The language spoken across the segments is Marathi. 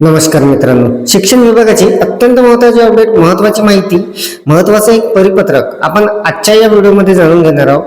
नमस्कार मित्रांनो. शिक्षण विभागाची अत्यंत महत्वाची अपडेट महत्वाची माहिती महत्वाचं एक परिपत्रक आपण आजच्या या व्हिडिओमध्ये जाणून घेणार आहोत.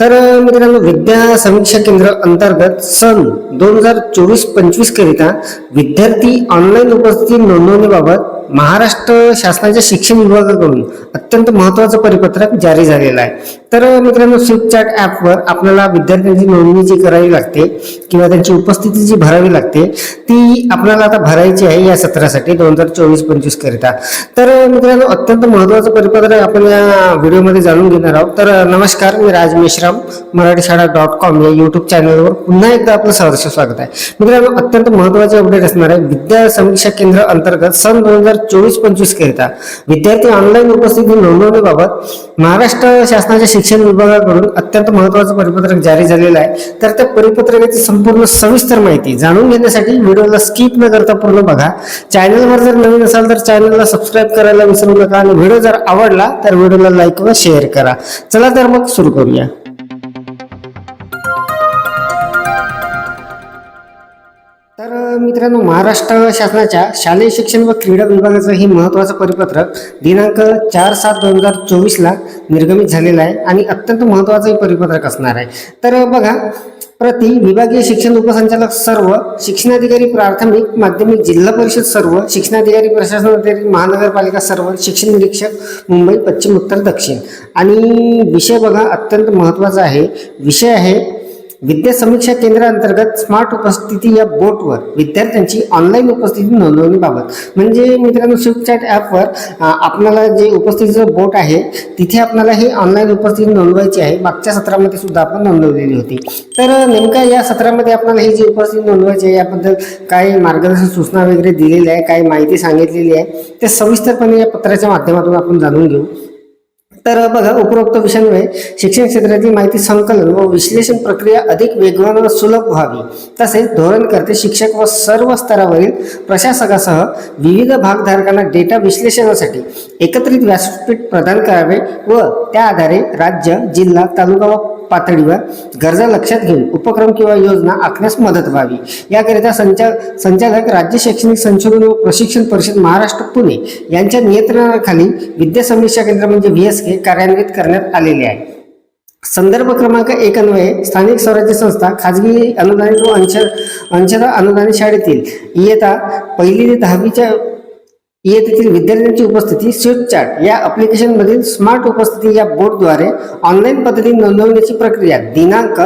तर मित्रांनो विद्या समीक्षा केंद्र अंतर्गत सन दोन हजार चोवीस पंचवीस करिता विद्यार्थी ऑनलाईन उपस्थिती नोंदवणीबाबत महाराष्ट्र शासनाच्या शिक्षण विभागाकडून अत्यंत महत्वाचं परिपत्रक जारी झालेलं आहे. तर मित्रांनो स्विपचॅट ॲपवर आपल्याला विद्यार्थ्यांची नोंदणी जी करावी लागते किंवा त्यांची उपस्थिती जी भरावी लागते ती आपल्याला आता भरायची आहे या सत्रासाठी दोन हजार चोवीस पंचवीस करिता. तर मित्रांनो अत्यंत महत्वाचं परिपत्रक आपण या व्हिडिओमध्ये जाणून घेणार आहोत. तर नमस्कार मी राज श्याम मराठी शाळा डॉट कॉम या युट्यूब चॅनलवर पुन्हा एकदा आपलं सहर्ष स्वागत आहे. मित्रांनो अत्यंत महत्त्वाचे अपडेट असणार आहे. विद्या समीक्षा केंद्र अंतर्गत सन दोन हजार चोवीस पंचवीस करिता विद्यार्थी ऑनलाईन उपस्थिती नोंदवण्याबाबत महाराष्ट्र शासनाच्या शिक्षण विभागाकडून अत्यंत महत्वाचं परिपत्रक जारी झालेलं आहे. तर त्या परिपत्रकाची संपूर्ण सविस्तर माहिती जाणून घेण्यासाठी व्हिडिओला स्किप न करता पूर्ण बघा. चॅनलवर जर नवीन असाल तर चॅनलला सबस्क्राईब करायला विसरू नका आणि व्हिडिओ जर आवडला तर व्हिडिओला लाईक व शेअर करा. चला तर मग सुरू करूया. मित्रांनो महाराष्ट्र शासनाच्या शालेय शिक्षण व क्रीडा विभागाचं हे महत्त्वाचं परिपत्रक दिनांक चार सात दोन हजार चोवीसला निर्गमित झालेलं आहे आणि अत्यंत महत्त्वाचं हे परिपत्रक असणार आहे. तर बघा प्रति विभागीय शिक्षण उपसंचालक सर्व शिक्षणाधिकारी प्राथमिक माध्यमिक जिल्हा परिषद सर्व शिक्षणाधिकारी प्रशासन अधिकारी महानगरपालिका सर्व शिक्षण निरीक्षक मुंबई पश्चिम उत्तर दक्षिण. आणि विषय बघा अत्यंत महत्त्वाचा आहे. विषय आहे विद्या समीक्षा केंद्रांतर्गत स्मार्ट उपस्थिती या बोटवर विद्यार्थ्यांची ऑनलाईन उपस्थिती नोंदवणीबाबत. म्हणजे मित्रांनो स्विपचॅट ॲपवर आपणाला आपल्याला जे उपस्थितीचं बोट आहे तिथे आपल्याला ही ऑनलाईन उपस्थिती नोंदवायची आहे. मागच्या सत्रामध्ये सुद्धा आपण नोंदवलेली होती. तर नेमका या सत्रामध्ये आपल्याला ही जी उपस्थिती नोंदवायची आहे याबद्दल काही मार्गदर्शन सूचना वगैरे दिलेल्या आहे काही माहिती सांगितलेली आहे ते सविस्तरपणे या पत्राच्या माध्यमातून आपण जाणून घेऊ. तर बघा उपरोक्त विषयांमुळे शिक्षण क्षेत्रातील माहिती संकलन व विश्लेषण प्रक्रिया अधिक वेगवान व सुलभ व्हावी. तसेच धोरणकर्ते शिक्षक व सर्व स्तरावरील प्रशासकासह विविध भागधारकांना डेटा विश्लेषणासाठी एकत्रित व्यासपीठ प्रदान करावे व त्या आधारे राज्य जिल्हा तालुका व पातळीवर गरजा लक्षात घेऊन उपक्रम किंवा योजना आखण्यास मदत व्हावी. याकरिता संचा संचालक राज्य शैक्षणिक संशोधन व प्रशिक्षण परिषद महाराष्ट्र पुणे यांच्या नियंत्रणाखाली विद्या समीक्षा केंद्र म्हणजे व्ही एस के कार्यान्वित करण्यात आलेले आहे. संदर्भ क्रमांक एक अन्वये स्थानिक स्वराज्य संस्था खाजगी अनुदानित व अंश अंशदा अनुदानित शाळेतील इयत्ता पहिली ते दहावीच्या इयत्तेतील विद्यार्थ्यांची उपस्थिती स्विफ्ट चार्ट या ॲप्लिकेशनमधील स्मार्ट उपस्थिती या बोर्डद्वारे ऑनलाईन पद्धतीने नोंदवण्याची प्रक्रिया दिनांक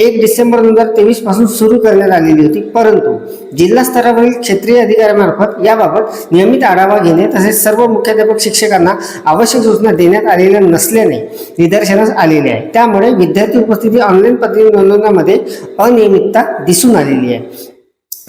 एक डिसेंबर दोन हजार तेवीसपासून सुरू करण्यात आलेली होती. परंतु जिल्हा स्तरावरील क्षेत्रीय अधिकाऱ्यांमार्फत याबाबत नियमित आढावा घेणे तसेच सर्व मुख्याध्यापक शिक्षकांना आवश्यक सूचना देण्यात आलेल्या नसल्याने निदर्शनास आलेले आहे. त्यामुळे विद्यार्थी उपस्थिती ऑनलाईन पद्धतीने नोंदवण्यामध्ये अनियमितता दिसून आलेली आहे.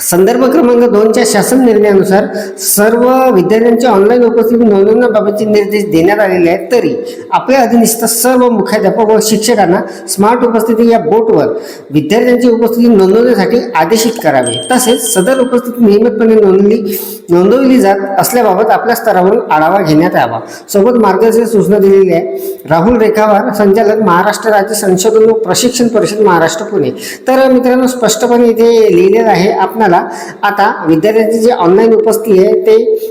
संदर्भ क्रमांक दोनच्या शासन निर्णयानुसार सर्व विद्यार्थ्यांची ऑनलाईन उपस्थिती नोंदवण्याबाबतचे निर्देश देण्यात आलेले आहेत. तरी आपल्या अधीनस्थ सर्व मुख्याध्यापक व शिक्षकांना स्मार्ट उपस्थिती या बोटवर विद्यार्थ्यांची उपस्थिती नोंदवण्यासाठी आदेशित करावे. तसेच सदर उपस्थिती नियमितपणे नोंदली नोंदवली जात असल्याबाबत आपल्या स्तरावरून आढावा घेण्यात यावा. सोबत मार्गदर्शक सूचना दिलेली आहे राहुल रेखावार संचालक महाराष्ट्र राज्य संशोधन व प्रशिक्षण परिषद महाराष्ट्र पुणे. तर मित्रांनो स्पष्टपणे इथे लिहिलेलं आहे. आपणाला आता विद्यार्थ्यांची जी ऑनलाईन उपस्थिती आहे ते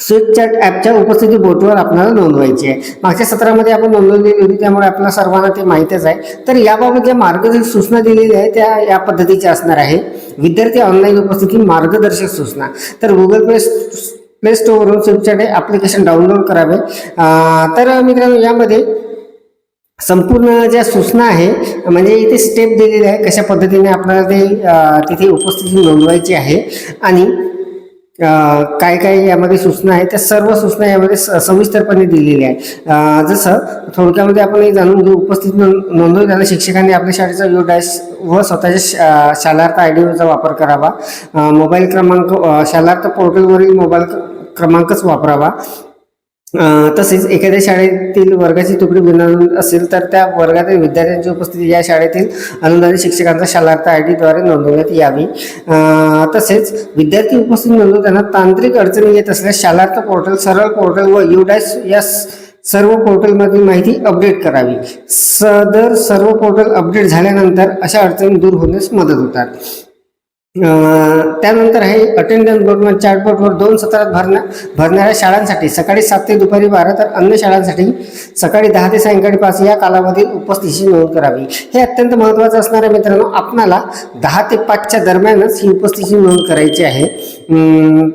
स्विपचॅट चॅट ॲपच्या उपस्थिती बोटवर आपल्याला नोंदवायची आहे. मागच्या सत्रामध्ये आपण नोंदवलेली होती त्यामुळे आपल्याला सर्वांना ते माहीतच आहे. तर याबाबत ज्या मार्गदर्शक सूचना दिलेल्या आहेत त्या या पद्धतीच्या असणार आहे. विद्यार्थी ऑनलाईन उपस्थिती मार्गदर्शक सूचना. तर गुगल प्ले प्ले स्टोअरवरून स्विपचॅट ॲप्लिकेशन डाउनलोड करावे. तर मित्रांनो यामध्ये संपूर्ण ज्या सूचना आहे म्हणजे इथे स्टेप दिलेले आहे कशा पद्धतीने आपल्याला ते तिथे उपस्थिती नोंदवायची आहे आणि काय काय यामध्ये सूचना आहेत त्या सर्व सूचना यामध्ये स- सविस्तरपणे दिलेल्या आहे जसं थोडक्यामध्ये आपण हे जाणून घेऊ उपस्थित नोंद नोंदवताना शिक्षकांनी आपल्या शाळेचा यू डॅश व स्वतःच्या शा- शालार्थ आय डीचा वापर करावा. मोबाईल क्रमांक शालार्थ पोर्टलवरील मोबाईल क्रमांकच वापरावा. तसेच एखाद्या शाळेतील वर्गाची तुकडी विनामूल्य असेल तर त्या वर्गातील विद्यार्थ्यांची उपस्थिती या शाळेतील अनुदानित शिक्षकांचा शालार्थ आय डीद्वारे नोंदवण्यात यावी. तसेच विद्यार्थी उपस्थिती नोंदवताना तांत्रिक अडचणी येत असल्यास शालार्थ पोर्टल सरळ पोर्टल व युडॅश या सर्व पोर्टलमधील माहिती अपडेट करावी. सदर सर्व पोर्टल अपडेट झाल्यानंतर अशा अडचणी दूर होण्यास मदत होतात. त्यानंतर आहे अटेंडन्स बोर्ड चार्टबोर्डवर दोन सत्रात भरण्या भरणाऱ्या शाळांसाठी सकाळी सात ते दुपारी बारा तर अन्य शाळांसाठी सकाळी दहा ते सायंकाळी पाच या कालावधीत उपस्थितीची नोंद करावी. हे अत्यंत महत्त्वाचं असणार आहे मित्रांनो आपणाला दहा ते पाचच्या दरम्यानच ही उपस्थितीची नोंद करायची आहे.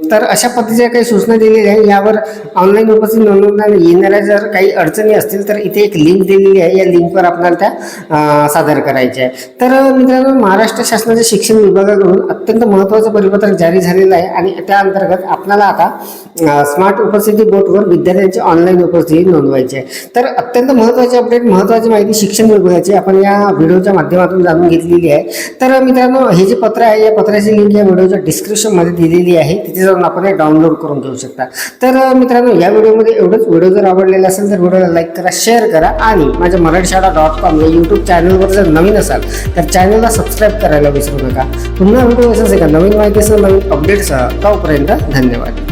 तर अशा पद्धतीच्या काही सूचना दिलेल्या आहे यावर ऑनलाईन उपस्थिती नोंदवण्यात येणाऱ्या जर काही अडचणी असतील तर इथे एक लिंक दिलेली आहे या लिंकवर आपल्याला त्या सादर करायच्या आहे तर मित्रांनो महाराष्ट्र शासनाच्या शिक्षण विभागाकडून अत्यंत महत्त्वाचं परिपत्रक जारी झालेलं आहे आणि त्या अंतर्गत आपल्याला आता स्मार्ट उपस्थिती बोर्डवर विद्यार्थ्यांची ऑनलाईन उपस्थिती नोंदवायची आहे. तर अत्यंत महत्त्वाची अपडेट महत्त्वाची माहिती शिक्षण विभागाची आपण या व्हिडिओच्या माध्यमातून जाणून घेतलेली आहे. तर मित्रांनो हे जे पत्र आहे या पत्राची लिंक या व्हिडिओच्या डिस्क्रिप्शनमध्ये दिलेली आहे. तिथे जाऊन आपण हे डाउनलोड करून घेऊ शकता. तर मित्रांनो या व्हिडिओमध्ये एवढंच. व्हिडिओ जर आवडलेला असेल तर व्हिडिओला लाईक करा शेअर करा आणि माझ्या मराठी शाळा डॉट कॉम या यूट्यूब चॅनलवर जर नवीन असाल तर चॅनलला सबस्क्राईब करायला विसरू नका. पुन्हा व्हिडिओ असेल का नवीन माहितीसह नवीन अपडेटसह तोपर्यंत धन्यवाद.